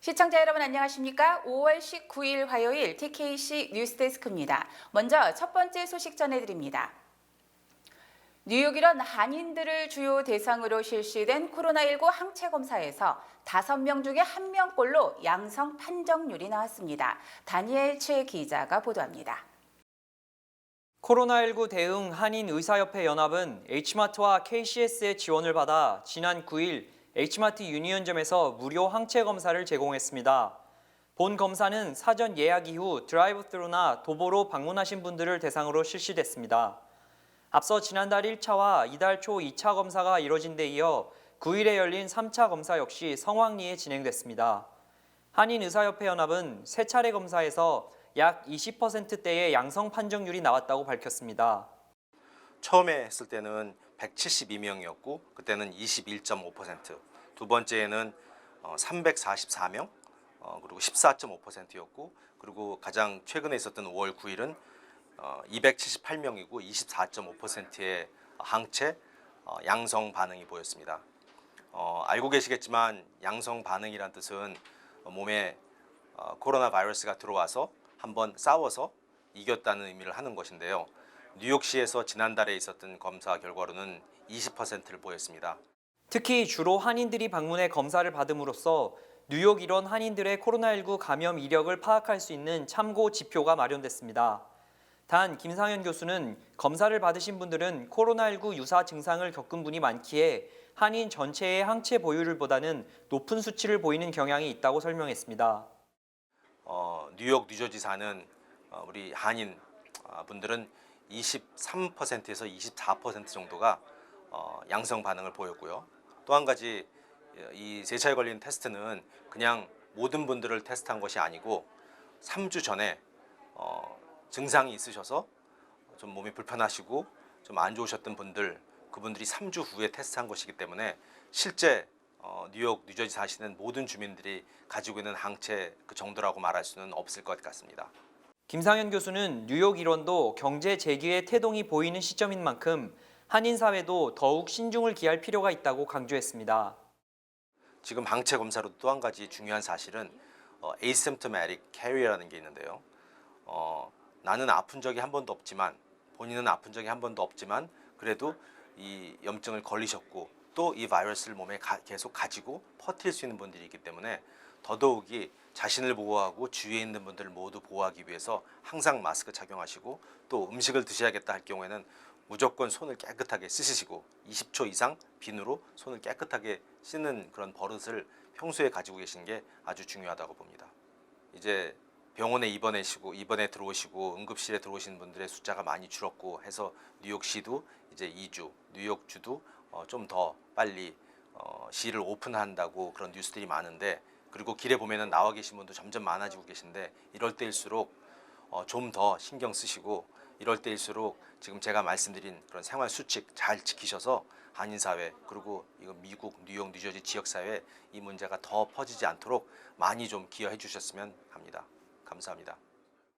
시청자 여러분 안녕하십니까? 5월 19일 화요일 TKC 뉴스데스크입니다. 먼저 첫 번째 소식 전해드립니다. 뉴욕 일원 한인들을 주요 대상으로 실시된 코로나19 항체 검사에서 5명 중에 1명꼴로 양성 판정률이 나왔습니다. 다니엘 최 기자가 보도합니다. 코로나19 대응 한인 의사협회 연합은 H마트와 KCS의 지원을 받아 지난 9일 H마트 유니언점에서 무료 항체 검사를 제공했습니다. 본 검사는 사전 예약 이후 드라이브-스루나 도보로 방문하신 분들을 대상으로 실시됐습니다. 앞서 지난달 1차와 이달 초 2차 검사가 이뤄진 데 이어 9일에 열린 3차 검사 역시 성황리에 진행됐습니다. 한인의사협회연합은 세 차례 검사에서 약 20%대의 양성 판정률이 나왔다고 밝혔습니다. 처음에 했을 때는 172명이었고 그때는 21.5%, 두 번째에는 344명 어, 그리고 14.5%였고 그리고 가장 최근에 있었던 5월 9일은 278명이고 24.5%의 항체 어, 양성 반응이 보였습니다. 어, 알고 계시겠지만 양성 반응이란 뜻은 몸에 어, 코로나 바이러스가 들어와서 한번 싸워서 이겼다는 의미를 하는 것인데요. 뉴욕시에서 지난달에 있었던 검사 결과로는 20%를 보였습니다. 특히 주로 한인들이 방문해 검사를 받음으로써 뉴욕 일원 한인들의 코로나19 감염 이력을 파악할 수 있는 참고 지표가 마련됐습니다. 단 김상현 교수는 검사를 받으신 분들은 코로나19 유사 증상을 겪은 분이 많기에 한인 전체의 항체 보유율보다는 높은 수치를 보이는 경향이 있다고 설명했습니다. 어, 뉴욕, 뉴저지 사는 어, 우리 한인 어, 분들은 23%에서 24% 정도가 어, 양성 반응을 보였고요. 또 한 가지 이 세 차에 걸린 테스트는 그냥 모든 분들을 테스트한 것이 아니고 3주 전에 어, 증상이 있으셔서 좀 몸이 불편하시고 좀 안 좋으셨던 분들 그분들이 3주 후에 테스트한 것이기 때문에 실제 어, 뉴욕, 뉴저지 사시는 모든 주민들이 가지고 있는 항체 그 정도라고 말할 수는 없을 것 같습니다. 김상현 교수는 뉴욕 일원도 경제 재기의 태동이 보이는 시점인 만큼 한인 사회도 더욱 신중을 기할 필요가 있다고 강조했습니다. 지금 항체 검사로 또 한 가지 중요한 사실은 어, asymptomatic carrier라는 게 있는데요. 어, 나는 아픈 적이 한 번도 없지만 본인은 아픈 적이 한 번도 없지만 그래도 이 염증을 걸리셨고 또 이 바이러스를 몸에 가- 계속 가지고 퍼뜨릴 수 있는 분들이 있기 때문에 더더욱이 자신을 보호하고 주위에 있는 분들을 모두 보호하기 위해서 항상 마스크 착용하시고 또 음식을 드셔야겠다 할 경우에는 무조건 손을 깨끗하게 씻으시고 20초 이상 비누로 손을 깨끗하게 씻는 그런 버릇을 평소에 가지고 계신 게 아주 중요하다고 봅니다. 이제 병원에 입원하시고 입원에 들어오시고 응급실에 들어오신 분들의 숫자가 많이 줄었고 해서 뉴욕시도 이제 2주, 뉴욕주도 어, 좀 더 빨리 어, 시를 오픈한다고 그런 뉴스들이 많은데 그리고 길에 보면은 나와 계신 분도 점점 많아지고 계신데 이럴 때일수록 어, 좀 더 신경 쓰시고 이럴 때일수록 지금 제가 말씀드린 그런 생활 수칙 잘 지키셔서 한인 사회 그리고 이거 미국 뉴욕 뉴저지 지역 사회에 이 문제가 더 퍼지지 않도록 많이 좀 기여해 주셨으면 합니다. 감사합니다.